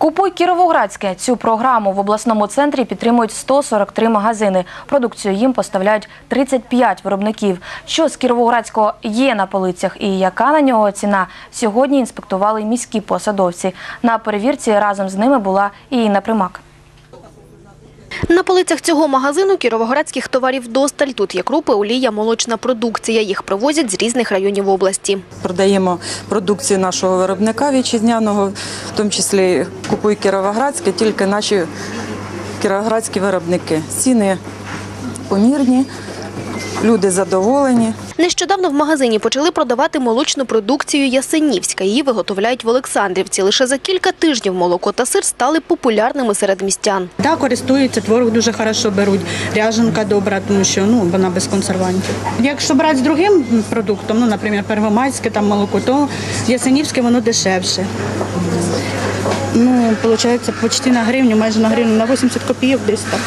Купуй Кіровоградське. Цю програму в обласному центрі підтримують 143 магазини. Продукцію їм поставляють 35 виробників. Що з Кіровоградського є на полицях і яка на нього ціна, сьогодні інспектували міські посадовці. На перевірці разом з ними була і Інна Примак. На полицях цього магазину кіровоградських товарів досталь. Тут є крупи, олія, молочна продукція. Їх привозять з різних районів області. Продаємо продукцію нашого виробника вітчизняного, тому числі купуй Кіровоградське, тільки наші кіровоградські виробники. Ціни помірні, люди задоволені. Нещодавно в магазині почали продавати молочну продукцію Ясенівська. Її виготовляють в Олександрівці. Лише за кілька тижнів молоко та сир стали популярними серед містян. Да, користуються, творог дуже хорошо беруть, ряженка добра, тому що ну, вона без консервантів. Якщо брати з другим продуктом, ну, наприклад, первомайське там молоко, то ясенівське воно дешевше Ну, виходить, почти на гривню, майже на гривню, на 80 копійок десь так.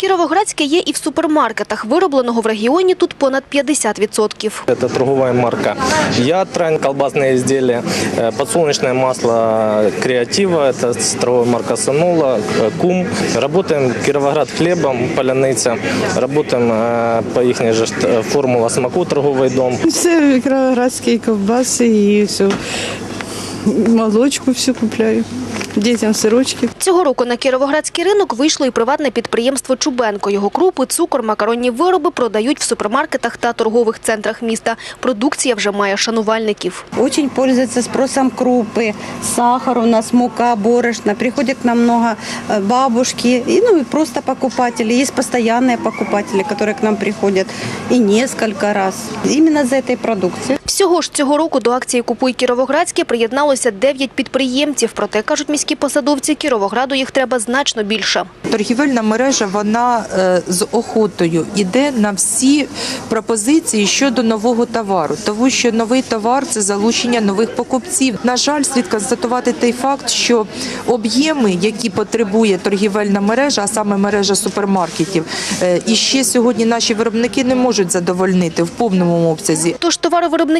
Кіровоградське є і в супермаркетах. Виробленого в регіоні тут понад 50%. Это торговая марка Ятрань, колбасные изделия, э, подсолнечное масло Креатива, это торговая марка Санола, э, Кум. Работаем Кировоград хлебом, поляниця, работаем э, по их же э, формула смаку торговый дом. Все микроградские ковбасы и все. Молочку все купляю. Детям сырочки. Цього року на Кіровоградський ринок вийшло і приватне підприємство Чубенко. Його крупи, цукор, макаронні вироби продають в супермаркетах та торгових центрах міста. Продукція вже має шанувальників. Очень пользуются спросом крупы, сахар у нас, мука, борошно. Приходят к нам много э, бабушки, и, ну и просто покупатели. Есть постоянные покупатели, которые к нам приходят и несколько раз. Именно за этой продукцией. Всього ж цього року до акції «Купуй Кіровоградське» приєдналося 9 підприємців. Проте, кажуть міські посадовці, Кіровограду їх треба значно більше. Торгівельна мережа вона е, з охотою йде на всі пропозиції щодо нового товару, тому що новий товар це залучення нових покупців. На жаль, слід констатувати той факт, що об'єми, які потребує торгівельна мережа, а саме мережа супермаркетів, е, і ще сьогодні наші виробники не можуть задовольнити в повному обсязі. Тож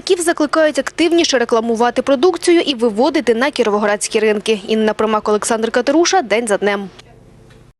товаровиробників закликають активніше рекламувати продукцію і виводити на кіровоградські ринки. Інна Примак, Олександр Катеруша. День за днем.